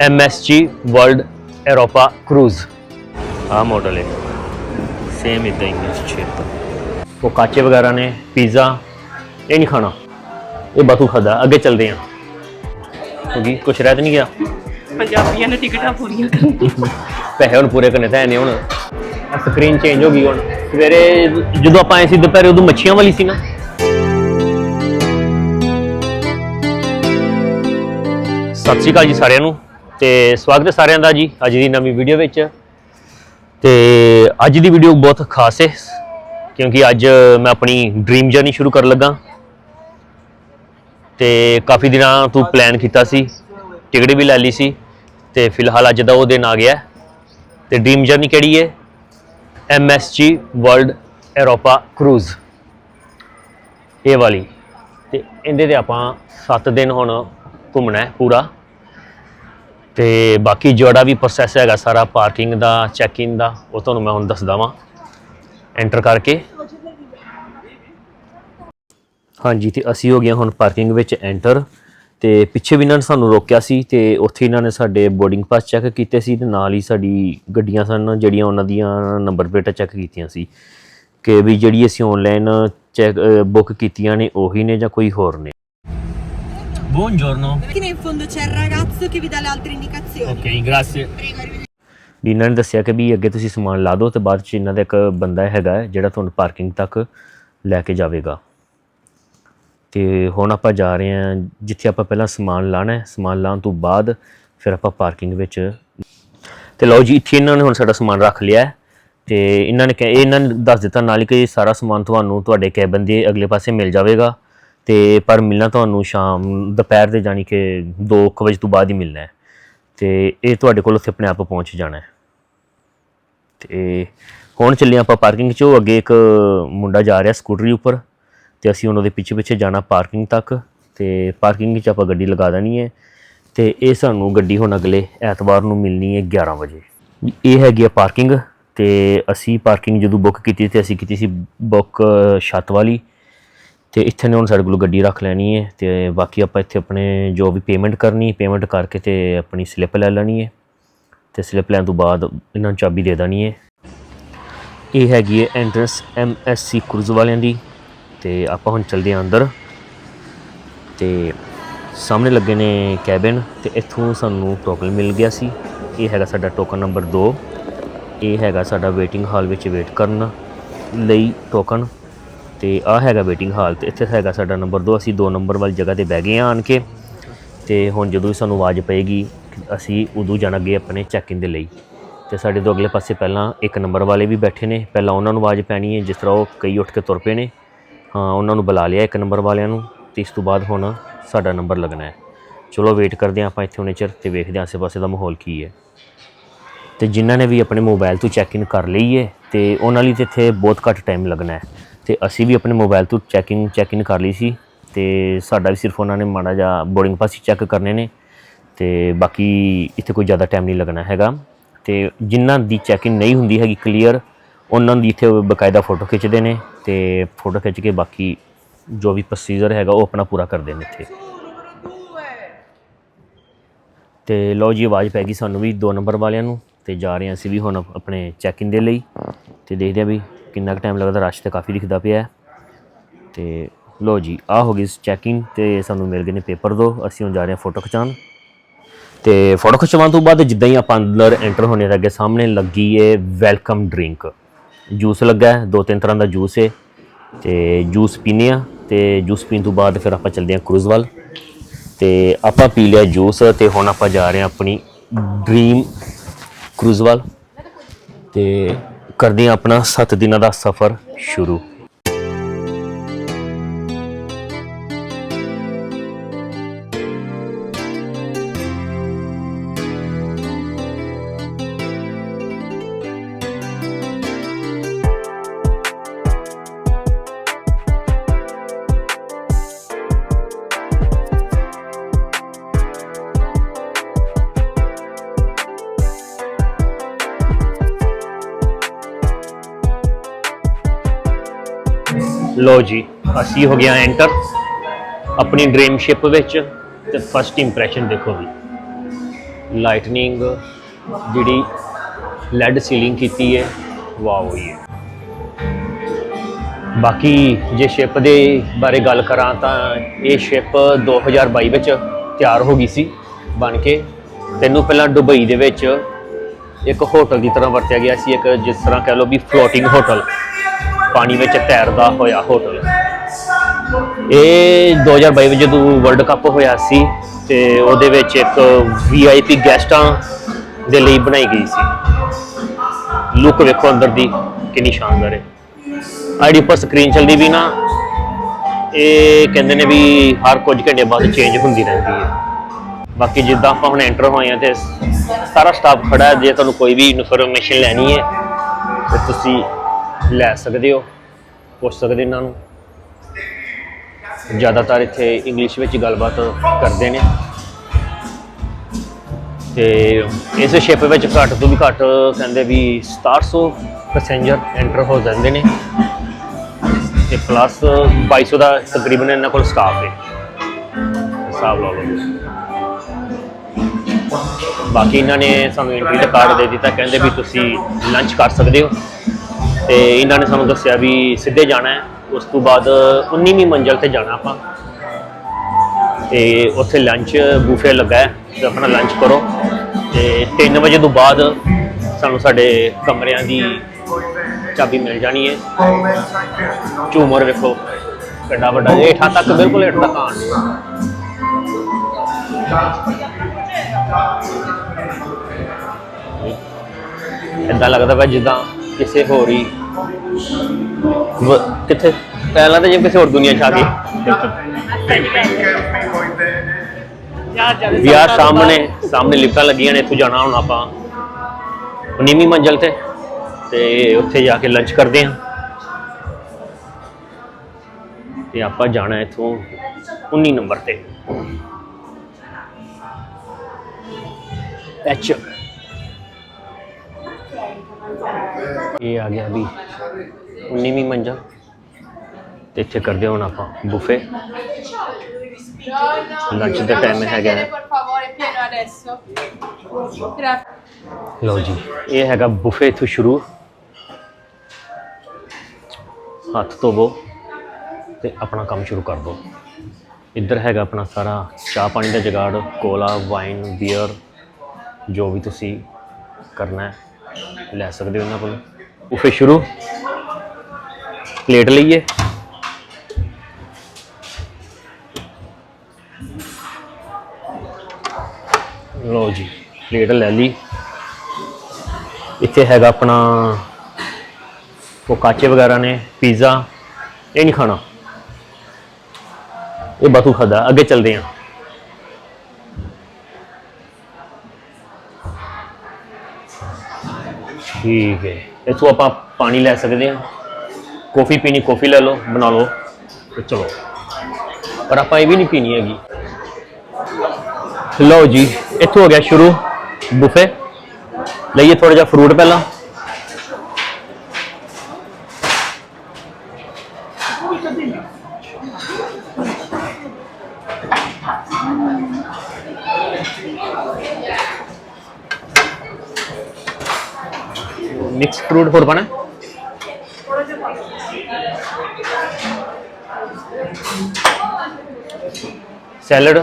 MSG world Europa cruise ਆ model ਹੈ same ਇਦਾਂ ਹੀ ਹੈ ਸ਼ੇਪ ਉਹ ਕਾਚੇ ਵਗੈਰਾ ਨੇ ਪੀਜ਼ਾ ਇਹ ਨਹੀਂ ਖਾਣਾ। ਇਹ ਬਾਤੂ ਖਾਦਾ ਅੱਗੇ ਚੱਲਦੇ ਹਾਂ। ਕਿਉਂਕਿ ਕੁਛ ਰਹਿ ਤਾਂ ਨਹੀਂ ਗਿਆ। ਪੰਜਾਬੀਆਂ ਨੇ ਟਿਕਟਾਂ ਪੂਰੀਆਂ ਕਰਨੀਆਂ ਪੈਸੇ ਹੁਣ ਪੂਰੇ ਕਰਨੇ ਤਾਂ ਹੈ ਨਹੀਂ ਹੁਣ। ਸਕਰੀਨ ਚੇਂਜ ਹੋ ਗਈ ਹੁਣ। ਸਵੇਰੇ ਜਦੋਂ ਆਪਾਂ ਆਏ ਸੀ ਦੁਪਹਿਰੇ ਉਦੋਂ ਮੱਛੀਆਂ ਵਾਲੀ ਸੀ ਨਾ। ਸਤਿ ਸ਼੍ਰੀ ਅਕਾਲ ਜੀ ਸਾਰਿਆਂ ਨੂੰ। ਤੇ ਸਵਾਗਤ ਹੈ ਸਾਰਿਆਂ ਦਾ ਜੀ ਅੱਜ ਦੀ ਨਵੀਂ ਵੀਡੀਓ ਵਿੱਚ। ਤੇ ਅੱਜ ਦੀ ਵੀਡੀਓ ਬਹੁਤ ਖਾਸ ਹੈ, ਕਿਉਂਕਿ ਅੱਜ ਮੈਂ ਆਪਣੀ ਡ੍ਰੀਮ ਜਰਨੀ ਸ਼ੁਰੂ ਕਰਨ ਲੱਗਾ। ਤੇ ਕਾਫੀ ਦਿਨਾਂ ਤੋਂ ਪਲਾਨ ਕੀਤਾ ਸੀ ਟਿਕਟ ਵੀ ਲੈ ਲਈ ਸੀ, ਤੇ ਫਿਲਹਾਲ ਅੱਜ ਦਾ ਉਹ ਦਿਨ ਆ ਗਿਆ ਹੈ। ਤੇ ਡ੍ਰੀਮ ਜਰਨੀ ਕਿਹੜੀ ਹੈ? MSG ਵਰਲਡ ਐਰੋਪਾ ਕਰੂਜ਼ ਇਹ ਵਾਲੀ। ਤੇ ਇਹਦੇ ਤੇ ਆਪਾਂ 7 ਦਿਨ ਹੁਣ ਘੁੰਮਣਾ ਹੈ ਪੂਰਾ। ਤੇ ਬਾਕੀ ਜਿਹੜਾ ਵੀ ਪ੍ਰੋਸੈਸ ਹੈਗਾ ਸਾਰਾ ਪਾਰਕਿੰਗ ਦਾ ਚੈੱਕ ਇਨ ਦਾ, ਉਹ ਤੁਹਾਨੂੰ ਮੈਂ ਹੁਣ ਦੱਸਦਾ ਵਾਂ ਐਂਟਰ ਕਰਕੇ। ਹਾਂਜੀ, ਤੇ ਅਸੀਂ ਹੋ ਗਏ ਹੁਣ ਪਾਰਕਿੰਗ ਵਿੱਚ ਐਂਟਰ ਤੇ ਪਿੱਛੇ ਵੀ ਇਹਨਾਂ ਨੇ ਸਾਨੂੰ ਰੋਕਿਆ ਸੀ ਤੇ ਉੱਥੇ ਇਹਨਾਂ ਨੇ ਸਾਡੇ ਬੋਰਡਿੰਗ ਪਾਸ ਚੈੱਕ ਕੀਤੇ ਸੀ ਤੇ ਨਾਲ ਹੀ ਸਾਡੀ ਗੱਡੀਆਂ ਸਨ, ਜਿਹੜੀਆਂ ਉਹਨਾਂ ਦੀਆਂ ਨੰਬਰ ਪਲੇਟਾਂ ਚੈੱਕ ਕੀਤੀਆਂ ਸੀ। ਕਿ ਵੀ ਜਿਹੜੀ ਅਸੀਂ ਆਨਲਾਈਨ ਚੈੱਕ ਬੁੱਕ ਕੀਤੀਆਂ ਨੇ, ਉਹੀ ਨੇ ਜਾਂ ਕੋਈ ਹੋਰ ਨੇ। Buongiorno. Qui in fondo c'è il ragazzo che vi dà le altre indicazioni. Ok, grazie. Prego, arrivederci. ਵੀ ਇਹਨਾਂ ਨੇ ਦੱਸਿਆ ਕਿ ਵੀ ਅੱਗੇ ਤੁਸੀਂ ਸਮਾਨ ਲਾ ਦਿਓ ਤੇ ਬਾਅਦ ਚ ਇਹਨਾਂ ਦਾ ਇੱਕ ਬੰਦਾ ਹੈਗਾ ਹੈ ਜਿਹੜਾ ਤੁਹਾਨੂੰ ਪਾਰਕਿੰਗ ਤੱਕ ਲੈ ਕੇ ਜਾਵੇਗਾ ਤੇ ਹੁਣ ਆਪਾਂ ਜਾ ਰਹੇ ਹਾਂ ਜਿੱਥੇ ਆਪਾਂ ਪਹਿਲਾਂ ਸਮਾਨ ਲਾਣਾ ਹੈ ਸਮਾਨ ਲਾਉਣ ਤੋਂ ਬਾਅਦ ਫਿਰ ਆਪਾਂ ਪਾਰਕਿੰਗ ਵਿੱਚ ਤੇ ਲਓ ਜੀ ਇੱਥੇ ਇਹਨਾਂ ਨੇ ਹੁਣ ਸਾਡਾ ਸਮਾਨ ਰੱਖ ਲਿਆ ਹੈ ਤੇ ਇਹਨਾਂ ਨੇ ਕਿਹਾ ਇਹਨਾਂ ਨੇ ਦੱਸ ਦਿੱਤਾ ਨਾਲ ਹੀ ਕਿ ਸਾਰਾ ਸਮਾਨ ਤੁਹਾਨੂੰ ਤੁਹਾਡੇ ਕੈਬਨ ਦੇ ਅਗਲੇ ਪਾਸੇ ਮਿਲ ਜਾਵੇਗਾ ਤੇ ਪਰ ਮਿਲਣਾ ਤੁਹਾਨੂੰ ਸ਼ਾਮ, ਦੁਪਹਿਰ ਦੇ ਜਾਣੀ ਕਿ 2 ਵਜੇ ਤੋਂ ਬਾਅਦ ਹੀ ਮਿਲਣਾ ਹੈ। ਤੇ ਇਹ ਤੁਹਾਡੇ ਕੋਲ ਉੱਥੇ ਆਪਣੇ ਆਪ ਪਹੁੰਚ ਜਾਣਾ ਹੈ। ਤੇ ਹੁਣ ਚੱਲੇ ਆਪਾਂ ਪਾਰਕਿੰਗ 'ਚ, ਉਹ ਅੱਗੇ ਇੱਕ ਮੁੰਡਾ ਜਾ ਰਿਹਾ ਸਕੂਟਰੀ ਉੱਪਰ ਤੇ ਅਸੀਂ ਉਹਨਾਂ ਦੇ ਪਿੱਛੇ ਪਿੱਛੇ ਜਾਣਾ ਪਾਰਕਿੰਗ ਤੱਕ ਤੇ ਪਾਰਕਿੰਗ 'ਚ ਆਪਾਂ ਗੱਡੀ ਲਗਾ ਦੇਣੀ ਹੈ ਤੇ ਇਹ ਸਾਨੂੰ ਗੱਡੀ ਹੁਣ ਅਗਲੇ ਐਤਵਾਰ ਨੂੰ ਮਿਲਣੀ ਹੈ 11 ਵਜੇ। ਇਹ ਹੈਗੀ ਆ ਪਾਰਕਿੰਗ ਤੇ ਅਸੀਂ ਪਾਰਕਿੰਗ ਜਦੋਂ ਬੁੱਕ ਕੀਤੀ ਤੇ ਅਸੀਂ ਕੀਤੀ ਸੀ ਬੁੱਕ ਛੱਤ ਵਾਲੀ। ਤੇ ਇੱਥੇ ਨੇ ਹੁਣ ਸਾਡੇ ਕੋਲ ਗੱਡੀ ਰੱਖ ਲੈਣੀ ਹੈ ਤੇ ਬਾਕੀ ਆਪਾਂ ਇੱਥੇ ਆਪਣੇ ਜੋ ਵੀ ਪੇਮੈਂਟ ਕਰਨੀ ਪੇਮੈਂਟ ਕਰਕੇ ਤੇ ਆਪਣੀ ਸਲਿੱਪ ਲੈ ਲੈਣੀ ਹੈ ਤੇ ਸਲਿੱਪ ਲੈਣ ਤੋਂ ਬਾਅਦ ਇਹਨਾਂ ਨੂੰ ਚਾਬੀ ਦੇ ਦੇਣੀ ਹੈ। ਇਹ ਹੈਗੀ ਹੈ ਐਂਟਰੈਂਸ ਐਮਐਸਸੀ ਕਰੂਜ਼ ਵਾਲਿਆਂ ਦੀ ਤੇ ਆਪਾਂ ਹੁਣ ਚੱਲਦੇ ਹਾਂ ਅੰਦਰ ਤੇ ਸਾਹਮਣੇ ਲੱਗੇ ਨੇ ਕੈਬਨ ਤੇ ਇੱਥੋਂ ਸਾਨੂੰ ਟੋਕਨ ਮਿਲ ਗਿਆ ਸੀ। ਇਹ ਹੈਗਾ ਸਾਡਾ ਟੋਕਨ ਨੰਬਰ 2 ਇਹ ਹੈਗਾ ਸਾਡਾ ਵੇਟਿੰਗ ਹਾਲ ਵਿੱਚ ਵੇਟ ਕਰਨ ਲਈ ਟੋਕਨ ਤੇ ਆ ਹੈਗਾ ਵੇਟਿੰਗ ਹਾਲ ਤੇ ਇੱਥੇ ਹੈਗਾ ਸਾਡਾ ਨੰਬਰ 2 ਅਸੀਂ 2 ਨੰਬਰ ਵਾਲੀ ਜਗ੍ਹਾ ਤੇ ਬਹਿ ਗਏ ਹਾਂ ਆਣ ਕੇ। ਤੇ ਹੁਣ ਜਦੋਂ ਵੀ ਸਾਨੂੰ ਆਵਾਜ਼ ਪਏਗੀ, ਅਸੀਂ ਉਦੋਂ ਜਾਣਾਂਗੇ ਆਪਣੇ ਚੈੱਕ ਇਨ ਦੇ ਲਈ। ਤੇ ਸਾਡੇ ਤੋਂ ਅਗਲੇ ਪਾਸੇ ਪਹਿਲਾਂ ਇੱਕ ਨੰਬਰ ਵਾਲੇ ਵੀ ਬੈਠੇ ਨੇ। ਪਹਿਲਾਂ ਉਹਨਾਂ ਨੂੰ ਆਵਾਜ਼ ਪੈਣੀ ਹੈ, ਜਿਸ ਤਰ੍ਹਾਂ ਉਹ ਕਈ ਉੱਠ ਕੇ ਤੁਰ ਪਏ ਨੇ। ਹਾਂ, ਉਹਨਾਂ ਨੂੰ ਬੁਲਾ ਲਿਆ ਇੱਕ ਨੰਬਰ ਵਾਲਿਆਂ ਨੂੰ ਤੇ ਇਸ ਤੋਂ ਬਾਅਦ ਹੁਣ ਸਾਡਾ ਨੰਬਰ ਲੱਗਣਾ ਹੈ। ਚਲੋ ਵੇਟ ਕਰਦੇ ਹਾਂ ਆਪਾਂ ਇੱਥੇ ਹੁਣੇ ਚਿਰ ਤੇ ਵੇਖਦੇ ਹਾਂ ਆਸੇ-ਪਾਸੇ ਦਾ ਮਾਹੌਲ ਕੀ ਹੈ। ਤੇ ਜਿਨ੍ਹਾਂ ਨੇ ਵੀ ਆਪਣੇ ਮੋਬਾਈਲ ਤੋਂ ਚੈੱਕ ਇਨ ਕਰ ਲਈ ਹੈ ਤੇ ਉਹਨਾਂ ਲਈ ਤੇ ਇੱਥੇ ਬਹੁਤ ਘੱਟ ਟਾਈਮ ਲੱਗਣਾ ਹੈ। ਤੇ ਅਸੀਂ ਵੀ ਆਪਣੇ ਮੋਬਾਈਲ ਤੋਂ ਚੈਕਿੰਗ ਚੈੱਕ ਇਨ ਕਰ ਲਈ ਸੀ ਤੇ ਸਾਡਾ ਵੀ ਸਿਰਫ ਉਹਨਾਂ ਨੇ ਮਾੜਾ ਜਿਹਾ ਬੋਰਡਿੰਗ ਪਾਸ ਹੀ ਚੈੱਕ ਕਰਨੇ ਨੇ ਤੇ ਬਾਕੀ ਇੱਥੇ ਕੋਈ ਜ਼ਿਆਦਾ ਟਾਈਮ ਨਹੀਂ ਲੱਗਣਾ ਹੈਗਾ ਤੇ ਜਿਨ੍ਹਾਂ ਦੀ ਚੈਕਿੰਗ ਨਹੀਂ ਹੁੰਦੀ ਹੈਗੀ ਕਲੀਅਰ ਉਹਨਾਂ ਦੀ ਇੱਥੇ ਬਕਾਇਦਾ ਫੋਟੋ ਖਿੱਚਦੇ ਨੇ ਤੇ ਫੋਟੋ ਖਿੱਚ ਕੇ ਬਾਕੀ ਜੋ ਵੀ ਪ੍ਰੋਸੀਜਰ ਹੈਗਾ ਉਹ ਆਪਣਾ ਪੂਰਾ ਕਰਦੇ ਨੇ ਇੱਥੇ। ਤੇ ਲਓ ਜੀ, ਆਵਾਜ਼ ਪੈ ਗਈ ਸਾਨੂੰ ਵੀ 2 ਨੰਬਰ ਵਾਲਿਆਂ ਨੂੰ ਤੇ ਜਾ ਰਹੇ ਹਾਂ ਅਸੀਂ ਵੀ ਹੁਣ ਆਪਣੇ ਚੈੱਕ ਇਨ ਦੇ ਲਈ ਤੇ ਦੇਖਦੇ ਹਾਂ ਵੀ ਕਿੰਨਾ ਕੁ ਟਾਈਮ ਲੱਗਦਾ ਰਸ਼ ਤੇ ਕਾਫੀ ਦਿਖਦਾ ਪਿਆ ਹੈ। ਤੇ ਲਓ ਜੀ ਆ ਹੋ ਗਈ ਚੈਕਿੰਗ ਤੇ ਸਾਨੂੰ ਮਿਲ ਗਏ ਨੇ ਪੇਪਰ ਦੋ, ਅਸੀਂ ਹੁਣ ਜਾ ਰਹੇ ਹਾਂ ਫੋਟੋ ਖਿਚਾਉਣ। ਤੇ ਫੋਟੋ ਖਿਚਵਾਉਣ ਤੋਂ ਬਾਅਦ ਜਿੱਦਾਂ ਹੀ ਆਪਾਂ ਅੰਦਰ ਐਂਟਰ ਹੋਣੇ ਲੱਗੇ ਸਾਹਮਣੇ ਲੱਗੀ ਏ ਵੈਲਕਮ ਡਰਿੰਕ ਜੂਸ ਲੱਗਾ ਹੈ, ਦੋ ਤਿੰਨ ਤਰ੍ਹਾਂ ਦਾ ਜੂਸ ਏ। ਤੇ ਜੂਸ ਪੀਨੇ ਆ ਤੇ ਜੂਸ ਪੀਣ ਤੋਂ ਬਾਅਦ ਫਿਰ ਆਪਾਂ ਚੱਲਦੇ ਹਾਂ ਕਰੂਜ਼ ਵੱਲ ਤੇ ਆਪਾਂ ਪੀ ਲਿਆ ਜੂਸ ਤੇ ਹੁਣ ਆਪਾਂ ਜਾ ਰਹੇ ਹਾਂ ਆਪਣੀ ਡ੍ਰੀਮ ਕਰੂਜ਼ ਵੱਲ ਤੇ ਕਰਦੇ ਹਾਂ ਆਪਣਾ 7 ਦਿਨਾਂ ਦਾ ਸਫ਼ਰ ਸ਼ੁਰੂ। ਅਸੀਂ ਹੋ ਗਿਆ ਐਂਟਰ ਆਪਣੀ ਡ੍ਰੀਮ ਸ਼ਿਪ ਵਿੱਚ ਤੇ ਫਸਟ ਇੰਪ੍ਰੈਸ਼ਨ ਦੇਖੋ ਵੀ। ਲਾਈਟਨਿੰਗ ਜਿਹੜੀ ਲੈਡ ਸੀਲਿੰਗ ਕੀਤੀ ਹੈ ਵਾਓ ਇਹ ਬਾਕੀ ਜੇ ਸ਼ਿਪ ਦੇ ਬਾਰੇ ਗੱਲ ਕਰਾਂ ਤਾਂ ਇਹ ਸ਼ਿਪ 2022 ਵਿੱਚ ਤਿਆਰ ਹੋ ਗਈ ਸੀ, ਬਣ ਕੇ। ਤੈਨੂੰ ਪਹਿਲਾਂ ਦੁਬਈ ਦੇ ਵਿੱਚ ਇੱਕ ਹੋਟਲ ਦੀ ਤਰ੍ਹਾਂ ਵਰਤਿਆ ਗਿਆ ਸੀ, ਇੱਕ ਜਿਸ ਤਰ੍ਹਾਂ ਕਹਿ ਲਓ ਵੀ ਫਲੋਟਿੰਗ ਹੋਟਲ ਪਾਣੀ ਵਿੱਚ ਤੈਰਦਾ ਹੋਇਆ ਹੋਟਲ। ਇਹ 2022 ਵਿੱਚ ਜਦੋਂ ਵਰਲਡ ਕੱਪ ਹੋਇਆ ਸੀ ਤੇ ਉਹਦੇ ਵਿੱਚ ਇੱਕ ਵੀਆਈਪੀ ਗੈਸਟਾਂ ਦੇ ਲਈ ਬਣਾਈ ਗਈ ਸੀ। ਲੁੱਕ ਵੇਖੋ ਅੰਦਰ ਦੀ ਕਿੰਨੀ ਸ਼ਾਨਦਾਰ ਹੈ। ਆਈਡੀ ਉੱਪਰ ਸਕਰੀਨ ਚੱਲਦੀ ਵੀ ਨਾ, ਇਹ ਕਹਿੰਦੇ ਨੇ ਵੀ ਹਰ ਕੁਝ ਘੰਟੇ ਬਾਅਦ ਚੇਂਜ ਹੁੰਦੀ ਰਹਿੰਦੀ ਹੈ। ਬਾਕੀ ਜਿੱਦਾਂ ਆਪਾਂ ਹੁਣ ਐਂਟਰ ਹੋਏ ਆ ਤੇ ਸਾਰਾ ਸਟਾਫ ਖੜਾ ਹੈ, ਜੇ ਤੁਹਾਨੂੰ ਕੋਈ ਵੀ ਇਨਫੋਰਮੇਸ਼ਨ ਲੈਣੀ ਹੈ, ਤੇ ਤੁਸੀਂ ਲੈ ਸਕਦੇ ਹੋ, ਪੁੱਛ ਸਕਦੇ ਇਹਨਾਂ ਨੂੰ। ਜ਼ਿਆਦਾਤਰ ਇੱਥੇ ਇੰਗਲਿਸ਼ ਵਿੱਚ ਗੱਲਬਾਤ ਕਰਦੇ ਨੇ। ਤੇ ਇਸ ਸ਼ਿਪ ਵਿੱਚ ਘੱਟ ਤੋਂ ਵੀ ਘੱਟ ਕਹਿੰਦੇ ਵੀ 6700 ਪੈਸੇਂਜਰ ਐਂਟਰ ਹੋ ਜਾਂਦੇ ਨੇ। ਤੇ ਪਲੱਸ 2200 ਦਾ ਤਕਰੀਬਨ ਇਹਨਾਂ ਕੋਲ ਸਟਾਫ ਹੈ। ਹਿਸਾਬ ਲਾ ਲਓ ਬਾਕੀ ਇਹਨਾਂ ਨੇ ਸਾਨੂੰ ਐਂਟਰੀ ਦਾ ਕਾਰਡ ਦੇ ਦਿੱਤਾ, ਕਹਿੰਦੇ ਵੀ ਤੁਸੀਂ ਲੰਚ ਕਰ ਸਕਦੇ ਹੋ। ਤੇ ਇਹਨਾਂ ਨੇ ਸਾਨੂੰ ਦੱਸਿਆ ਵੀ ਸਿੱਧੇ ਜਾਣਾ ਹੈ। ਉਸ ਤੋਂ ਬਾਅਦ 19ਵੀਂ ਮੰਜ਼ਲ ਤੇ ਜਾਣਾ ਆਪਾਂ। ਤੇ ਉੱਥੇ ਲੰਚ ਬੂਫੇ ਲੱਗਾ ਹੈ, ਤੇ ਆਪਣਾ ਲੰਚ ਕਰੋ। ਤੇ 3 ਵਜੇ ਤੋਂ ਬਾਅਦ ਸਾਨੂੰ ਸਾਡੇ ਕਮਰਿਆਂ ਦੀ ਚਾਬੀ ਮਿਲ ਜਾਣੀ ਹੈ। ਝੂਮਰ ਵੇਖੋ, ਕਿੱਡਾ ਵੱਡਾ, ਹੇਠਾਂ ਤੱਕ ਬਿਲਕੁਲ ਹੇਠ ਤੱਕ ਆਣ ਇਦਾਂ ਲੱਗਦਾ ਵਾ ਜਿੱਦਾਂ ਕਿਸੇ ਹੋਰ ਹੀ ਵ- ਕਿੱਥੇ? ਪਹਿਲਾਂ ਤਾਂ ਜਿਵੇਂ ਕਿਸੇ ਹੋਰ ਦੁਨੀਆ ਚ ਆ ਗਏ ਯਾਰ ਜਦ ਸਾਹਮਣੇ ਸਾਹਮਣੇ ਲਿਫਟਾਂ ਲੱਗੀਆਂ ਨੇ, ਇੱਥੋਂ ਜਾਣਾ ਹੁਣ ਆਪਾਂ। 19ਵੀਂ ਮੰਜ਼ਲ ਤੇ। ਤੇ ਉੱਥੇ ਜਾ ਕੇ ਲੰਚ ਕਰਦੇ ਹਾਂ। ਤੇ ਆਪਾਂ ਜਾਣਾ ਇੱਥੋਂ 19 ਨੰਬਰ ਤੇ। ਐਚ ਇਹ ਆ ਗਿਆ ਵੀ 19ਵੀਂ ਮੰਜ਼ਲ ਤੇ ਇੱਥੇ ਕਰਦੇ ਹੁਣ ਆਪਾਂ ਬੁਫੇ। ਲੰਚ ਦਾ ਟਾਈਮ ਹੈਗਾ। ਲਓ ਜੀ, ਇਹ ਹੈਗਾ ਬੁਫੇ ਤੋਂ ਸ਼ੁਰੂ। ਹੱਥ ਧੋਵੋ ਤੇ ਆਪਣਾ ਕੰਮ ਸ਼ੁਰੂ ਕਰ ਦਿਓ। ਇੱਧਰ ਹੈਗਾ ਆਪਣਾ ਸਾਰਾ ਚਾਹ ਪਾਣੀ ਦਾ ਜਗਾੜ, ਕੋਲਾ, ਵਾਈਨ, ਬੀਅਰ, ਜੋ ਵੀ ਤੁਸੀਂ ਕਰਨਾ ਹੈ, ਲੈ ਸਕਦੇ ਹੋ ਉਹਨਾਂ ਕੋਲ। ਬੁਫੇ ਸ਼ੁਰੂ। ਪਲੇਟ ਲਈਏ। ਲਓ ਜੀ ਪਲੇਟ ਲੈ ਲਈ। ਇੱਥੇ ਹੈਗਾ ਆਪਣਾ ਫੋਕਾਚੇ ਵਗੈਰਾ ਨੇ, ਪੀਜ਼ਾ, ਇਹ ਨਹੀਂ ਖਾਣਾ। ਇਹ ਬਾਤੂ ਖਾਦਾ ਅੱਗੇ ਚੱਲਦੇ ਹਾਂ। ਠੀਕ ਹੈ, ਇੱਥੋਂ ਆਪਾਂ ਪਾਣੀ ਲੈ ਸਕਦੇ ਹਾਂ। ਕੌਫੀ ਪੀਣੀ, ਕੌਫੀ ਲੈ ਲਓ, ਬਣਾ ਲਓ ਤੇ ਚਲੋ। ਪਰ ਆਪਾਂ ਇਹ ਵੀ ਨਹੀਂ ਪੀਣੀ ਹੈਗੀ। ਲਓ ਜੀ, ਇੱਥੋਂ ਹੋ ਗਿਆ ਸ਼ੁਰੂ ਬੁਫੇ। ਲਈਏ ਥੋੜਾ ਜਿਹਾ ਫਰੂਟ ਪਹਿਲਾਂ। ਮਿਕਸ ਫਰੂਟ ਹੋਰ ਪਾਣਾ ਸੈਲਡ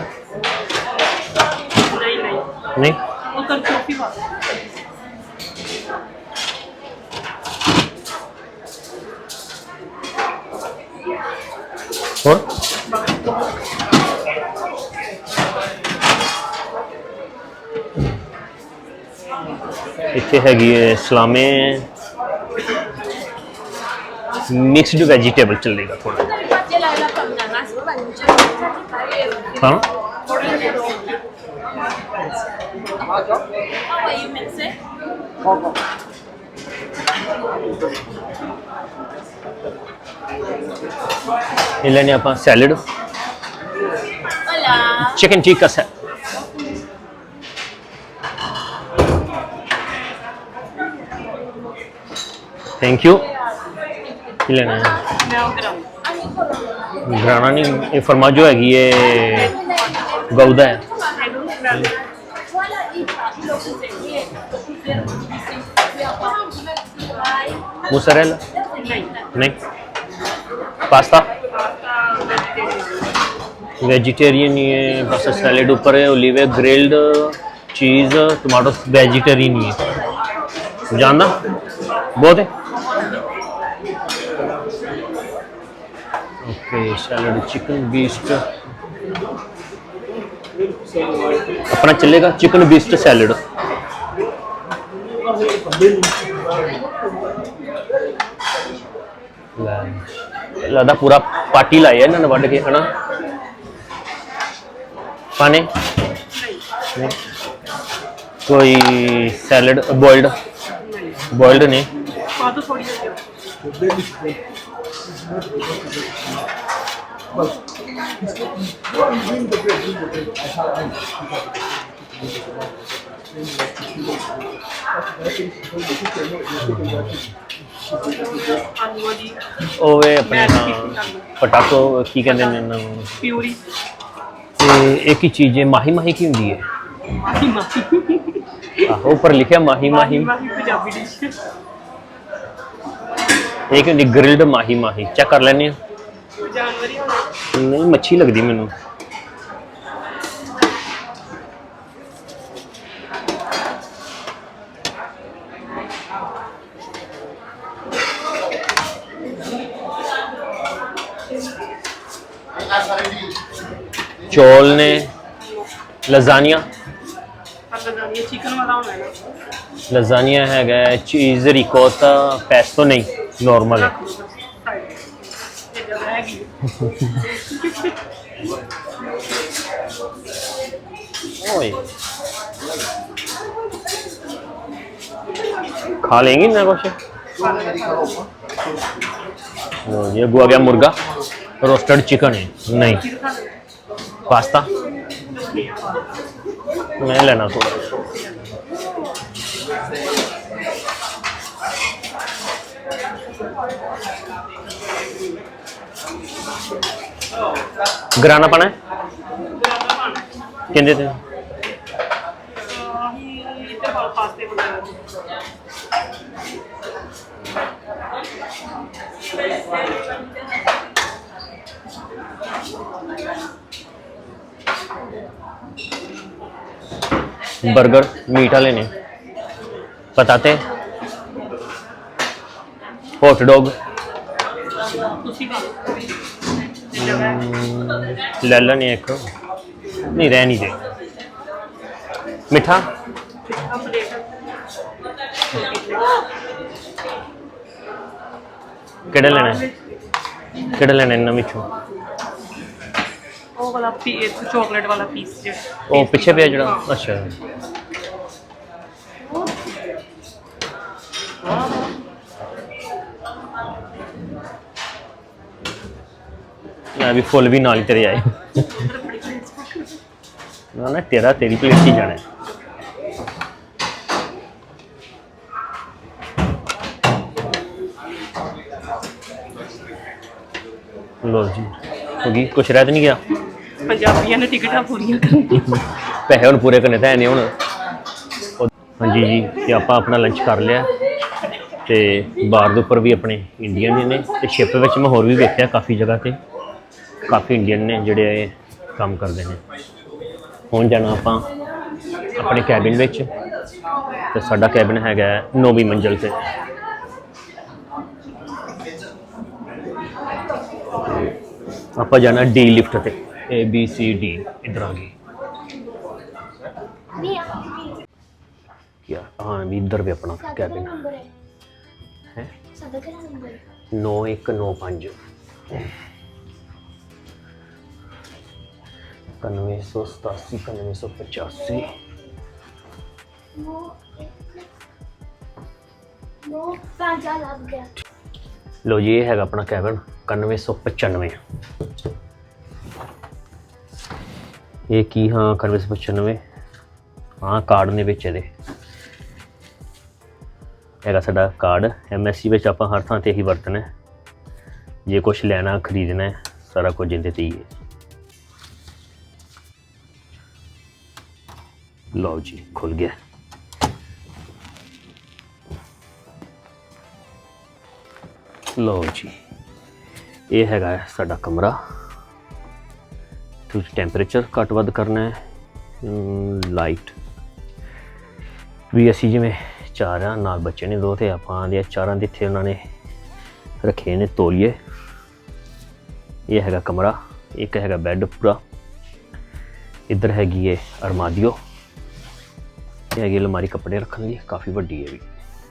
ਨਹੀਂ ਨਹੀਂ ਨਹੀਂ ਉਹ ਤਾਂ ਕਾਫੀ ਪਾ ਹੋਰ ਇੱਥੇ ਹੈਗੀ ਹੈ ਸਲਾਮੇ ਮਿਕਸਡ ਵੈਜੀਟੇਬਲ ਚੱਲੇਗਾ ਥੋੜਾ I love ¿Ah? Hola. Chicken Cheek. Thank you. ਹਾਂ How are you, Mexi? ਇਹ ਲੈਣੇ ਆਪਾਂ ਸੈਲਡ Hola. ਚਿਕਨ ਟਿੱਕਾ ਸੈ ਥੈਂਕ ਯੂ ਕੀ ਲੈਣਾ ਹੈ ਮੈਂ ਉਹ ਕਰਾਂ ਗਰਾਣਾ ਨਹੀਂ ਇਹ ਫਰਮਾਜੋ ਹੈਗੀ ਹੈ ਗੌਦਾ ਹੈ Voilà, il mozzarella ਨਹੀਂ ਨਹੀਂ ਪਾਸਤਾ ਪਾਸਤਾ वेजिटेरियन ही है बस सैलेड ऊपर है ओलिव है ग्रिल्ड चीज़ टमाटो वेजिटेरियन ही है जानना बहुत है ਤੇ ਸੈਲਡ ਚਿਕਨ ਬੀਸਟ। ਆਪਣਾ ਚੱਲੇਗਾ ਚਿਕਨ ਬੀਸਟ ਸੈਲਡ। ਲੱਗਦਾ ਪੂਰਾ ਪਾਰਟੀ ਲਾਇਆ ਇਹਨਾਂ ਨੇ ਵੱਢ ਕੇ, ਹਨਾ? ਪਾਣੇ ਕੋਈ ਸੈਲਡ, ਬੋਇਲਡ? ਬੋਇਲਡ ਨਹੀਂ। ਪਾ ਦੋ ਥੋੜੀ ਜਿਹੀ। ਉਹ ਇਹ ਪਟਾਕੋ ਕੀ ਕਹਿੰਦੇ ਨੇ ਇਹਨਾਂ ਨੂੰ? ਚੀਜ਼ ਹੈ ਮਾਹੀ ਮਾਹੀ ਕੀ ਹੁੰਦੀ ਹੈ? ਮਾਹੀ ਆਹੋ ਉੱਪਰ ਲਿਖਿਆ ਮਾਹੀ ਮਾਹੀ ਮਾਹੀ। ਪੰਜਾਬੀ ਇਹ ਕਿ ਗ੍ਰਿਲਡ ਮਾਹੀ ਮਾਹੀ। ਚੈੱਕ ਕਰ ਲੈਣੇ ਆ ਨਹੀਂ ਮੱਛੀ ਲੱਗਦੀ ਮੈਨੂੰ। ਚੌਲ ਨੇ ਲਜ਼ਾਨੀਆ। ਲਜ਼ਾਨੀਆ ਚਿਕਨ ਵਾਲਾ ਹੋਣਾ ਹੈ। ਲਜ਼ਾਨੀਆ ਹੈਗਾ ਚੀਜ਼ ਰਿਕੋਟਾ ਪੈਸਟੋ ਨਹੀਂ ਨਾਰਮਲ ਹੈ। खा लेंगे ना कुछ? ये गया गया मुर्गा। रोस्टेड चिकन है नहीं। पास्ता। मैं लेना थोड़ा गराना पाना है? कहते थे बर्गर मीट वाले ने बताते हॉट डॉग ਤੁਸੀਂ ਖਾ ਲਓ ਇਹ ਜਗ੍ਹਾ ਹੈ ले लेने एक नहीं रह नहीं दे मिठा ਆ ਪਲੇਟ ਕਿਹੜਾ ਲੈਣਾ ਹੈ ਕਿਹੜਾ ਲੈਣਾ ਇਹਨਾਂ ਵਿੱਚੋਂ ਉਹ ਵਾਲਾ ਚਾਕਲੇਟ ਵਾਲਾ ਪੀਸ ਜਿਹੜਾ। ਉਹ ਪਿੱਛੇ ਪਿਆ ਜਿਹੜਾ? ਅੱਛਾ। ਮੈਂ ਵੀ ਫੁੱਲ ਵੀ ਨਾਲ ਹੀ ਤੇਰੇ ਆਏ। ਨਾ ਨਾ, ਤੇਰਾ, ਤੇਰੀ ਪਲੇਟ ਹੀ ਜਾਣਾ। ਲੋ ਜੀ, ਹੋ ਗਈ? ਕੁਛ ਰਹਿ ਤਾਂ ਨਹੀਂ ਗਿਆ? ਪੰਜਾਬੀਆਂ ਨੇ ਟਿਕਟਾਂ ਪੂਰੀਆਂ ਕਰਨੀਆਂ ਪੈਸੇ ਹੁਣ ਪੂਰੇ ਕਰਨੇ ਤਾਂ ਹੈ ਨਹੀਂ ਹੁਣ। ਹਾਂਜੀ ਜੀ, ਤੇ ਆਪਾਂ ਆਪਣਾ ਲੰਚ ਕਰ ਲਿਆ। ਤੇ ਬਾਹਰ ਦੇ ਉੱਪਰ ਵੀ ਆਪਣੇ ਇੰਡੀਅਨ ਹੀ ਨੇ। ਤੇ ਸ਼ਿਪ ਵਿੱਚ ਮੈਂ ਹੋਰ ਵੀ ਵੇਖਿਆ ਕਾਫੀ ਜਗ੍ਹਾ ਤੇ। ਕਾਫੀ ਇੰਡੀਅਨ ਨੇ ਜਿਹੜੇ ਇਹ ਕੰਮ ਕਰਦੇ ਨੇ। ਹੁਣ ਜਾਣਾ ਆਪਾਂ ਆਪਣੇ ਕੈਬਿਨ ਵਿੱਚ। ਤੇ ਸਾਡਾ ਕੈਬਿਨ ਹੈਗਾ ਹੈ ਨੌਵੀਂ ਮੰਜ਼ਲ ਤੇ। ਆਪਾਂ ਜਾਣਾ ਡੀ ਲਿਫਟ ਤੇ। ਏ ਬੀ ਸੀ ਡੀ ਇਧਰ ਆ ਗਈ। ਨਹੀਂ ਆ ਕੀ ਹਾਂ ਵੀ ਇਧਰ ਵੀ ਆਪਣਾ ਕੈਬਿਨ ਨੰਬਰ ਹੈ? ਹੈ? ਸਾਡਾ ਕਿਹੜਾ ਨੰਬਰ ਹੈ? 9195 9187 9185 ਨੋ ਪੰਜਾ ਲੱਗ ਗਿਆ। ਲੋ ਜੀ ਇਹ ਹੈਗਾ ਆਪਣਾ ਕੈਬਨ 9195 ਇਹ ਕੀ ਹਾਂ 9195 ਹਾਂ ਕਾਰਡ ਨੇ ਵਿੱਚ ਇਹਦੇ। ਹੈਗਾ ਸਾਡਾ ਕਾਰਡ ਐਮਐਸਸੀ ਵਿੱਚ ਆਪਾਂ ਹਰ ਥਾਂ ਤੇ ਹੀ ਵਰਤਣਾ ਹੈ। ਜੇ ਕੁਝ ਲੈਣਾ ਖਰੀਦਣਾ ਹੈ, ਸਾਰਾ ਕੁਝ ਇਹਦੇ ਤੇ ਹੀ ਹੈ। ਲਓ ਜੀ ਖੁੱਲ ਗਿਆ। ਲਓ ਜੀ ਇਹ ਹੈਗਾ ਸਾਡਾ ਕਮਰਾ। ਤੁਸੀਂ ਟੈਂਪਰੇਚਰ ਘੱਟ ਵੱਧ ਕਰਨਾ ਹੈ ਲਾਈਟ ਵੀ ਅਸੀਂ ਜਿਵੇਂ ਚਾਰ ਆ ਨਾਲ ਬੱਚੇ ਨੇ ਦੋ ਤੇ ਆਪਾਂ ਦੇ ਚਾਰਾਂ ਦੇ ਇੱਥੇ ਉਹਨਾਂ ਨੇ ਰੱਖੇ ਨੇ ਤੋਲੀਏ। ਇਹ ਹੈਗਾ ਕਮਰਾ, ਇੱਕ ਹੈਗਾ ਬੈੱਡ ਪੂਰਾ। ਇੱਧਰ ਹੈਗੀ ਹੈ ਅਰਮਾਦੀਓ ਇਹ ਹੈਗੀ ਅਲਮਾਰੀ ਕੱਪੜੇ ਰੱਖਣ ਲਈ ਕਾਫੀ ਵੱਡੀ ਹੈ ਵੀ।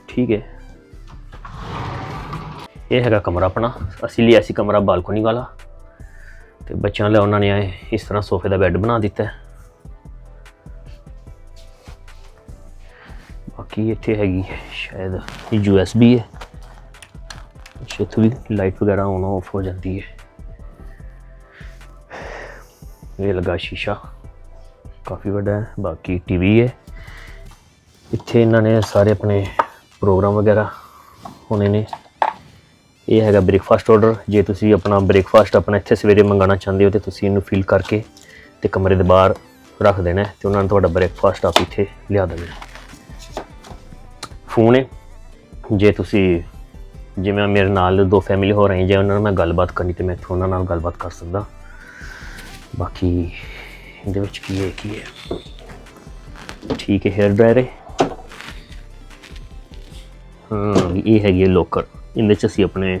ਠੀਕ ਹੈ ਇਹ ਹੈਗਾ ਕਮਰਾ ਆਪਣਾ। ਅਸੀਂ ਲਿਆ ਸੀ ਕਮਰਾ ਬਾਲਕੋਨੀ ਵਾਲਾ। ਤੇ ਬੱਚਿਆਂ ਲਈ ਉਹਨਾਂ ਨੇ ਆਏ, ਇਸ ਤਰ੍ਹਾਂ ਸੋਫੇ ਦਾ ਬੈੱਡ ਬਣਾ ਦਿੱਤਾ। ਹੈ ਬਾਕੀ ਇੱਥੇ ਹੈਗੀ ਹੈ ਸ਼ਾਇਦ ਇਹ ਬੀ ਹੈ। ਅੱਛਾ, ਇੱਥੋਂ ਵੀ ਲਾਈਟ ਵਗੈਰਾ ਆਨ ਆਫ ਹੋ ਜਾਂਦੀ ਹੈ। ਇਹ ਲਗਾ ਸ਼ੀਸ਼ਾ। ਕਾਫੀ ਵੱਡਾ ਹੈ, ਬਾਕੀ ਟੀਵੀ ਹੈ। ਇੱਥੇ ਇਹਨਾਂ ਨੇ ਸਾਰੇ ਆਪਣੇ ਪ੍ਰੋਗਰਾਮ ਵਗੈਰਾ ਹੋਣੇ ਨੇ। ਇਹ ਹੈਗਾ ਬ੍ਰੇਕਫਾਸਟ ਆਰਡਰ ਜੇ ਤੁਸੀਂ ਆਪਣਾ ਬ੍ਰੇਕਫਾਸਟ ਆਪਣਾ ਇੱਥੇ ਸਵੇਰੇ ਮੰਗਾਉਣਾ ਚਾਹੁੰਦੇ ਹੋ ਤੇ ਤੁਸੀਂ ਇਹਨੂੰ ਫਿਲ ਕਰਕੇ ਤੇ ਕਮਰੇ ਦੇ ਬਾਹਰ ਰੱਖ ਦੇਣਾ ਹੈ ਤੇ ਉਹਨਾਂ ਨੇ ਤੁਹਾਡਾ ਬ੍ਰੇਕਫਾਸਟ ਆਪ ਇੱਥੇ ਲਿਆ ਦੇਣਾ ਫੋਨ ਹੈ। ਜੇ ਤੁਸੀਂ ਜਿਵੇਂ ਮੇਰੇ ਨਾਲ ਦੋ ਫੈਮਿਲੀ ਹੋ ਰਹੀ ਜੇ ਉਹਨਾਂ ਨਾਲ ਮੈਂ ਗੱਲਬਾਤ ਕਰਨੀ ਤੇ ਮੈਂ ਇੱਥੋਂ ਉਹਨਾਂ ਨਾਲ ਗੱਲਬਾਤ ਕਰ ਸਕਦਾ। ਬਾਕੀ ਇਹਦੇ ਵਿੱਚ ਕੀ ਹੈ ਕੀ ਹੈ? ਠੀਕ ਹੈ ਹੇਅਰ ਡਰਾਇਰ ਹੈ। ਹਾਂ ਇਹ ਹੈਗੀ ਹੈ ਲੋਕਰ ਇਹਦੇ ਚ ਅਸੀਂ ਆਪਣੇ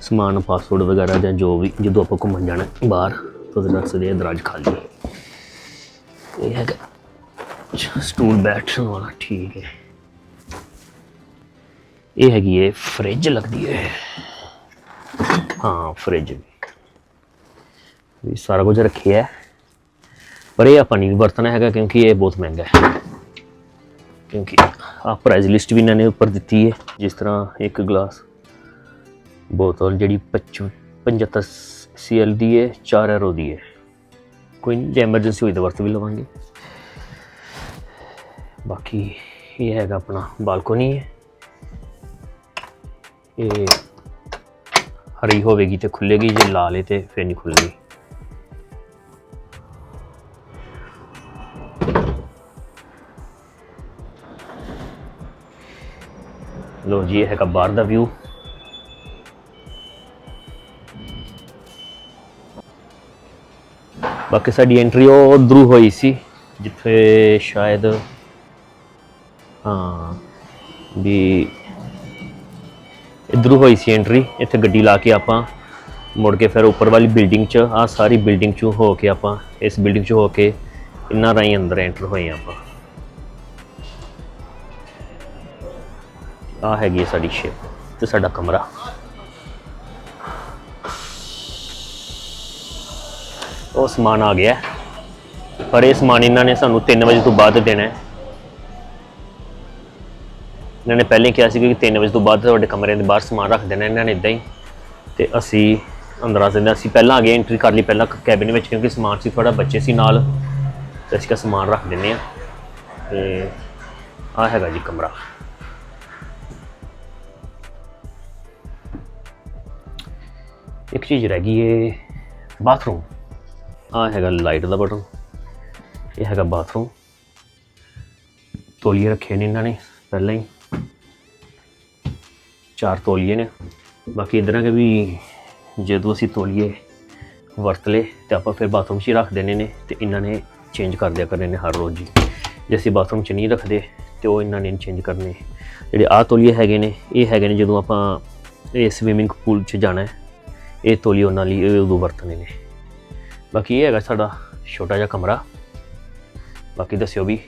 ਸਮਾਨ ਪਾਸਵਰਡ ਵਗੈਰਾ ਜਾਂ ਜੋ ਵੀ ਜਦੋਂ ਆਪਾਂ ਘੁੰਮਣ ਜਾਣਾ ਬਾਹਰ ਤਾਂ ਉਹਦੇ ਰੱਖ ਸਕਦੇ ਹਾਂ ਦਰਾਜ ਖਾਲੀ ਇਹ ਹੈਗਾ ਅੱਛਾ, ਸਟੂਲ ਬੈਠਣ ਵਾਲਾ ਠੀਕ ਹੈ। ਇਹ ਹੈਗੀ ਹੈ ਫ੍ਰਿਜ ਲੱਗਦੀ ਹੈ। ਹਾਂ ਫ੍ਰਿਜ ਵੀ। ਸਾਰਾ ਕੁਝ ਰੱਖਿਆ ਹੈ। ਪਰ ਇਹ ਆਪਾਂ ਨਹੀਂ ਵਰਤਣਾ ਹੈਗਾ ਕਿਉਂਕਿ ਇਹ ਬਹੁਤ ਮਹਿੰਗਾ ਹੈ। ਕਿਉਂਕਿ ਆ ਪ੍ਰਾਈਸ ਲਿਸਟ ਵੀ ਇਹਨਾਂ ਨੇ ਉੱਪਰ ਦਿੱਤੀ ਹੈ। ਜਿਸ ਤਰ੍ਹਾਂ ਇੱਕ ਗਲਾਸ ਬੋਤਲ ਜਿਹੜੀ 25 75 ਸੀਐਲ ਦੀ ਹੈ 4 ਐਰੋ ਦੀ ਹੈ। ਕੋਈ ਨਹੀਂ, ਜੇ ਐਮਰਜੈਂਸੀ ਹੋਈ ਤਾਂ ਵਰਤ ਵੀ ਲਵਾਂਗੇ। ਬਾਕੀ ਇਹ ਹੈਗਾ ਆਪਣਾ ਬਾਲਕੋਨੀ ਹੈ। ਇਹ ਹਰੀ ਹੋਵੇਗੀ ਤੇ ਖੁੱਲੇਗੀ, ਜੇ ਲਾਲ ਹੈ ਤੇ ਫਿਰ ਨਹੀਂ ਖੁੱਲੇਗੀ ਲੋ ਜੀ, ਇਹ ਹੈਗਾ ਬਾਹਰ ਦਾ ਵਿਊ ਬਾਕੀ ਸਾਡੀ ਐਂਟਰੀ ਉਹ ਉਧਰੋਂ ਹੋਈ ਸੀ, ਜਿੱਥੇ ਸ਼ਾਇਦ, ਹਾਂ, ਵੀ ਇਧਰੋਂ ਹੋਈ ਸੀ ਐਂਟਰੀ ਇੱਥੇ ਗੱਡੀ ਲਾ ਕੇ ਆਪਾਂ ਮੁੜ ਕੇ ਫਿਰ ਉੱਪਰ ਵਾਲੀ ਬਿਲਡਿੰਗ 'ਚ ਆ ਸਾਰੀ ਬਿਲਡਿੰਗ 'ਚੋਂ ਹੋ ਕੇ ਆਪਾਂ, ਇਸ ਬਿਲਡਿੰਗ 'ਚ ਹੋ ਕੇ ਇੰਨਾ ਰਾਹੀਂ ਅੰਦਰ ਐਂਟਰ ਹੋਏ ਆਪਾਂ। ਆ ਹੈਗੀ ਹੈ ਸਾਡੀ ਸ਼ਿਪ ਤੇ ਸਾਡਾ ਕਮਰਾ। ਉਹ ਸਮਾਨ ਆ ਗਿਆ। ਪਰ ਇਹ ਸਮਾਨ ਇਹਨਾਂ ਨੇ ਸਾਨੂੰ 3 ਵਜੇ ਤੋਂ ਬਾਅਦ ਦੇਣਾ ਹੈ। ਇਹਨਾਂ ਨੇ ਪਹਿਲੇ ਕਿਹਾ ਸੀ ਕਿ 3 ਵਜੇ ਤੋਂ ਬਾਅਦ ਤੁਹਾਡੇ ਕਮਰੇ ਦੇ ਬਾਹਰ ਸਮਾਨ ਰੱਖ ਦੇਣਾ, ਇਹਨਾਂ ਨੇ ਇਦਾਂ ਹੀ। ਤੇ ਅਸੀਂ ਅੰਦਰ ਆ ਸਕਦੇ ਅਸੀਂ ਪਹਿਲਾਂ ਆ ਗਏ ਐਂਟਰੀ ਕਰ ਲਈ ਪਹਿਲਾਂ ਕੈਬਿਨ ਵਿੱਚ, ਕਿਉਂਕਿ ਸਮਾਨ ਸੀ ਥੋੜਾ ਬੱਚੇ ਸੀ ਨਾਲ। ਤੇ ਅਸੀਂ ਕਿਹਾ ਸਮਾਨ ਰੱਖ ਦਿੰਨੇ ਆ ਤੇ ਆ ਹੈਗਾ ਜੀ ਕਮਰਾ। ਇੱਕ ਚੀਜ਼ ਰਹਿ ਗਈ ਏ, ਬਾਥਰੂਮ। ਆ ਹੈਗਾ ਲਾਈਟ ਦਾ ਬਟਨ, ਇਹ ਹੈਗਾ ਬਾਥਰੂਮ। ਤੋਲੀਏ ਰੱਖੇ ਨੇ ਇਹਨਾਂ ਨੇ ਪਹਿਲਾਂ ਹੀ। ਚਾਰ ਤੋਲੀਏ ਨੇ। ਬਾਕੀ ਇਧਰਾਂ ਕੇ ਵੀ ਜਦੋਂ ਅਸੀਂ ਤੋਲੀਏ ਵਰਤ ਲਏ ਤੇ ਆਪਾਂ ਫਿਰ ਬਾਥਰੂਮ 'ਚ ਹੀ ਰੱਖ ਦੇਣੇ ਨੇ ਤੇ ਇਹਨਾਂ ਨੇ ਚੇਂਜ ਕਰ ਦਿਆ ਕਰਨੇ ਨੇ ਹਰ ਰੋਜ਼ ਹੀ ਜੇ ਅਸੀਂ ਬਾਥਰੂਮ 'ਚ ਨਹੀਂ ਰੱਖਦੇ ਤੇ ਉਹ ਇਹਨਾਂ ਨੇ ਚੇਂਜ ਕਰਨੇ। ਜਿਹੜੇ ਆਹ ਤੋਲੀਏ ਹੈਗੇ ਨੇ, ਇਹ ਹੈਗੇ ਨੇ ਜਦੋਂ ਆਪਾਂ ਇਹ ਸਵਿਮਿੰਗ ਪੂਲ 'ਚ ਜਾਣਾ ਹੈ, ਇਹ ਤੋਲੀ ਉਹਨਾਂ ਲਈ ਉਦੋਂ ਵਰਤਣੇ ਨੇ। ਬਾਕੀ ਇਹ ਹੈਗਾ ਸਾਡਾ ਛੋਟਾ ਜਿਹਾ ਕਮਰਾ। ਬਾਕੀ ਦੱਸਿਓ ਵੀ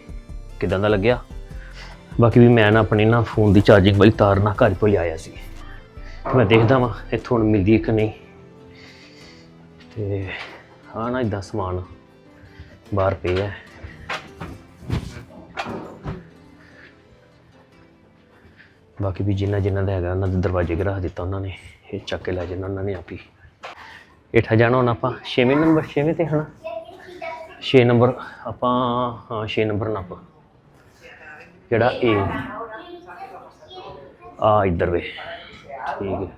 ਕਿਦਾਂ ਦਾ ਲੱਗਿਆ। ਬਾਕੀ ਵੀ ਮੈਂ ਨਾ ਆਪਣੇ ਨਾ ਫੋਨ ਦੀ ਚਾਰਜਿੰਗ ਵਾਲੀ ਤਾਰ ਨਾ ਘਰ ਤੋਂ ਆਇਆ ਸੀ। ਮੈਂ ਦੇਖਦਾ ਵਾਂ ਇੱਥੋਂ ਹੁਣ ਮਿਲਦੀ ਹੈ ਕਿ ਨਹੀਂ। ਤੇ ਹਾਂ ਨਾ ਇਦਾਂ ਸਮਾਨ ਬਾਹਰ ਪਿਆ ਹੈ। ਬਾਕੀ ਵੀ ਜਿੰਨਾ ਜਿੰਨਾ ਦਾ ਹੈਗਾ, ਉਹਨਾਂ ਦੇ ਦਰਵਾਜ਼ੇ ਤੇ ਦਿੱਤਾ ਉਹਨਾਂ ਨੇ। ਇਹ ਚੱਕ ਕੇ ਲੈ ਜਾਣਾ ਉਹਨਾਂ ਨੇ ਆਪ ਹੀ। ਹੇਠਾਂ ਜਾਣਾ ਹੁਣ ਆਪਾਂ। 6ਵੇਂ ਨੰਬਰ 6ਵੇਂ ਤੇ ਹਨਾ? 6 ਨੰਬਰ, ਆਪਾਂ, ਹਾਂ 6 ਨੰਬਰ ਨਾ ਆਪਾਂ ਜਿਹੜਾ ਏ ਆ, ਇੱਧਰ ਵੇ। ਠੀਕ ਹੈ।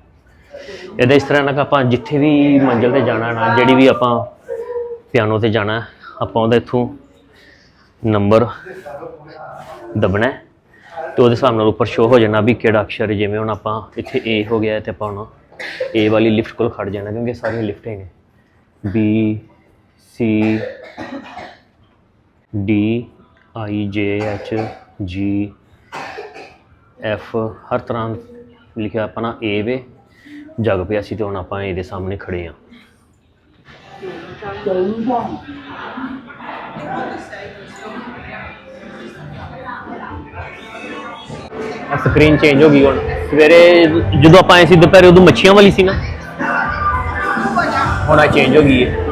ਇਹਦਾ ਇਸ ਤਰ੍ਹਾਂ ਨਾ ਆਪਾਂ ਜਿੱਥੇ ਵੀ ਮੰਜ਼ਿਲ ਤੇ ਜਾਣਾ ਨਾ, ਜਿਹੜੀ ਵੀ ਆਪਾਂ ਪਿਆਨੋ ਤੇ ਜਾਣਾ, ਆਪਾਂ ਉਹਦਾ ਇੱਥੋਂ ਨੰਬਰ ਦਬਣਾ ਹੈ। ਤੇ ਉਹਦੇ ਹਿਸਾਬ ਨਾਲ ਉੱਪਰ ਸ਼ੋ ਹੋ ਜਾਣਾ ਵੀ ਕਿਹੜਾ ਅਕਸ਼ਰ ਜਿਵੇਂ ਹੁਣ ਆਪਾਂ ਇੱਥੇ ਏ ਹੋ ਗਿਆ ਹੈ ਤੇ ਆਪਾਂ ਹੁਣ ਏ ਵਾਲੀ ਲਿਫਟ ਕੋਲ ਖੜ ਜਾਣਾ, ਕਿਉਂਕਿ ਸਾਰੀਆਂ ਲਿਫਟਾਂ ਹੀ ਨੇ B, C, D, I, J, H, G, F, ਹਰ ਤਰ੍ਹਾਂ ਲਿਖਿਆ ਆਪਣਾ ਏ ਵੇ। ਜਗ ਪਿਆ ਸੀ ਤੇ ਹੁਣ ਆਪਾਂ ਇਹਦੇ ਸਾਹਮਣੇ ਖੜੇ ਆ। ਸਕਰੀਨ ਚੇਂਜ ਹੋ ਗਈ ਹੁਣ। ਸਵੇਰੇ ਜਦੋਂ ਆਪਾਂ ਆਏ ਸੀ ਦੁਪਹਿਰੇ, ਉਦੋਂ ਮੱਛੀਆਂ ਵਾਲੀ ਸੀ ਨਾ। ਹੁਣ ਆ ਚੇਂਜ ਹੋ ਗਈ ਹੈ।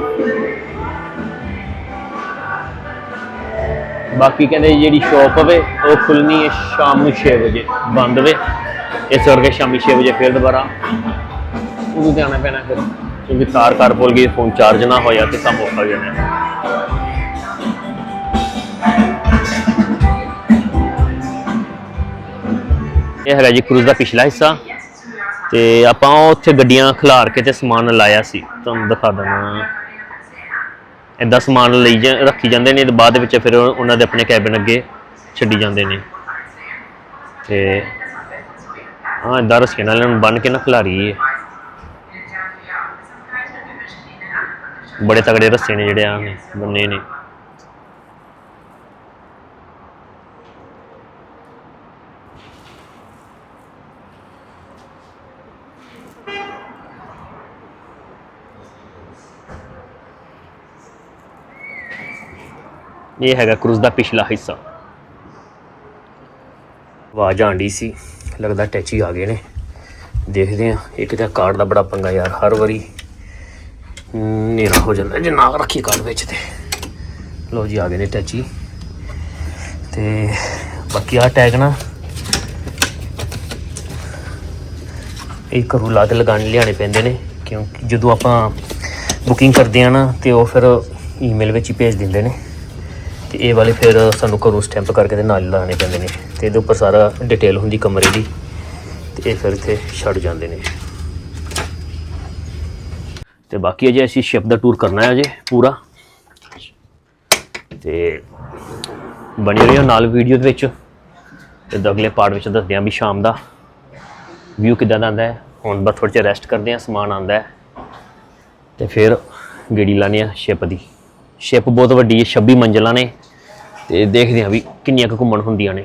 ਬਾਕੀ ਕਹਿੰਦੇ ਜਿਹੜੀ ਸ਼ਾਪ ਹੋਵੇ ਉਹ ਖੁੱਲਣੀ ਹੈ ਸ਼ਾਮ ਨੂੰ 6 ਵਜੇ, ਬੰਦ ਵੇ। ਇਸ ਕਰਕੇ ਸ਼ਾਮੀ 6 ਵਜੇ ਫਿਰ ਦੁਬਾਰਾ ਉਦੋਂ ਤੇ ਆਉਣਾ ਪੈਣਾ ਫਿਰ, ਕਿਉਂਕਿ ਤਾਰ ਕਾਰ ਗਈ ਫੋਨ ਚਾਰਜ ਨਾ ਹੋਇਆ ਤੇ ਕੰਮ ਔਖਾ ਹੋ ਜਾਣਾ ਇਹ ਹੈਗਾ ਜੀ ਕਰੂਜ਼ ਦਾ ਪਿਛਲਾ ਹਿੱਸਾ ਤੇ ਆਪਾਂ ਉਹ ਉੱਥੇ ਗੱਡੀਆਂ ਖਿਲਾਰ ਕੇ ਤੇ ਸਮਾਨ ਲਾਇਆ ਸੀ। ਤੁਹਾਨੂੰ ਦਿਖਾ ਦਿੰਦਾ ਏਦਾਂ ਸਮਾਨ ਲਈ ਰੱਖੀ ਜਾਂਦੇ ਨੇ ਤੇ ਬਾਅਦ ਵਿੱਚ ਫਿਰ ਉਹਨਾਂ ਦੇ ਆਪਣੇ ਕੈਬਨ ਅੱਗੇ ਛੱਡੀ ਜਾਂਦੇ ਨੇ। ਤੇ ਹਾਂ, ਏਦਾਂ ਰੱਸੀਆਂ ਨਾਲ ਇਹਨਾਂ ਨੂੰ ਬੰਨ ਕੇ ਨਾ ਖਿਲਾਰੀ ਹੈ ਬੜੇ ਤਗੜੇ ਰੱਸੇ ਨੇ ਜਿਹੜੇ ਆ ਨੇ, ਬੰਨੇ ਨੇ। ਇਹ ਹੈਗਾ ਕਰੂਜ਼ ਦਾ ਪਿਛਲਾ ਹਿੱਸਾ। ਆਵਾਜ਼ ਆਂਡੀ ਸੀ, ਲੱਗਦਾ ਟੈਚੀ ਆ ਗਏ ਨੇ। ਦੇਖਦੇ ਆ ਇੱਕ ਤਾਂ ਕਾਰਡ ਦਾ ਬੜਾ ਪੰਗਾ ਯਾਰ, ਹਰ ਵਾਰੀ ਨੇਰਾ ਹੋ ਜਾਂਦਾ, ਜੇ ਨਾ ਰੱਖੀ ਕਾਰਡ ਵਿੱਚ ਤੇ। ਲੋ ਜੀ, ਆ ਗਏ ਨੇ ਟੈਚੀ। ਤੇ ਬਾਕੀ ਆ ਟੈਗ ਨਾ, ਇਹ ਘਰੋਂ ਲਾ ਕੇ ਲਗਾਉਣ ਲਿਆਣੇ ਪੈਂਦੇ ਨੇ, ਕਿਉਂਕਿ ਜਦੋਂ ਆਪਾਂ ਬੁਕਿੰਗ ਕਰਦੇ ਆ ਨਾ, ਤੇ ਉਹ ਫਿਰ ਈਮੇਲ ਵਿੱਚ ਹੀ ਭੇਜ ਦਿੰਦੇ ਨੇ। ਤੇ ਇਹ ਵਾਲੇ ਫਿਰ ਸਾਨੂੰ ਘਰੋਂ ਸਟੈਂਪ ਕਰਕੇ ਤੇ ਨਾਲ ਹੀ ਲਾਣੇ ਪੈਂਦੇ ਨੇ। ਤੇ ਇਹਦੇ ਉੱਪਰ ਸਾਰਾ ਡਿਟੇਲ ਹੁੰਦੀ ਕਮਰੇ ਦੀ। ਤੇ ਇਹ ਫਿਰ ਇੱਥੇ ਛੱਡ ਜਾਂਦੇ ਨੇ। ਤੇ ਬਾਕੀ ਅਜੇ ਅਸੀਂ ਸ਼ਿਪ ਦਾ ਟੂਰ ਕਰਨਾ ਹੈ ਅਜੇ ਪੂਰਾ। ਤੇ ਬਣੇ ਰਹੋ ਨਾਲ ਵੀਡੀਓ ਦੇ ਵਿੱਚ। ਤੇ ਅਗਲੇ ਪਾਰਟ ਵਿੱਚ ਦੱਸਦੇ ਹਾਂ ਵੀ ਸ਼ਾਮ ਦਾ ਵਿਊ ਕਿੱਦਾਂ ਦਾ ਆਉਂਦਾ ਹੈ। ਹੁਣ ਬਸ ਥੋੜ੍ਹਾ ਜਿਹਾ ਰੈਸਟ ਕਰਦੇ ਹਾਂ, ਸਮਾਨ ਆਉਂਦਾ ਹੈ। ਤੇ ਫਿਰ ਗੇੜੀ ਲਾਣੀ ਆ ਸ਼ਿਪ ਦੀ। ਸ਼ਿਪ ਬਹੁਤ ਵੱਡੀ ਹੈ 26 ਮੰਜ਼ਲਾਂ ਨੇ। ਤੇ ਦੇਖਦੇ ਹਾਂ ਵੀ ਕਿੰਨੀਆਂ ਕੁ ਘੁੰਮਣ ਹੁੰਦੀਆਂ ਨੇ।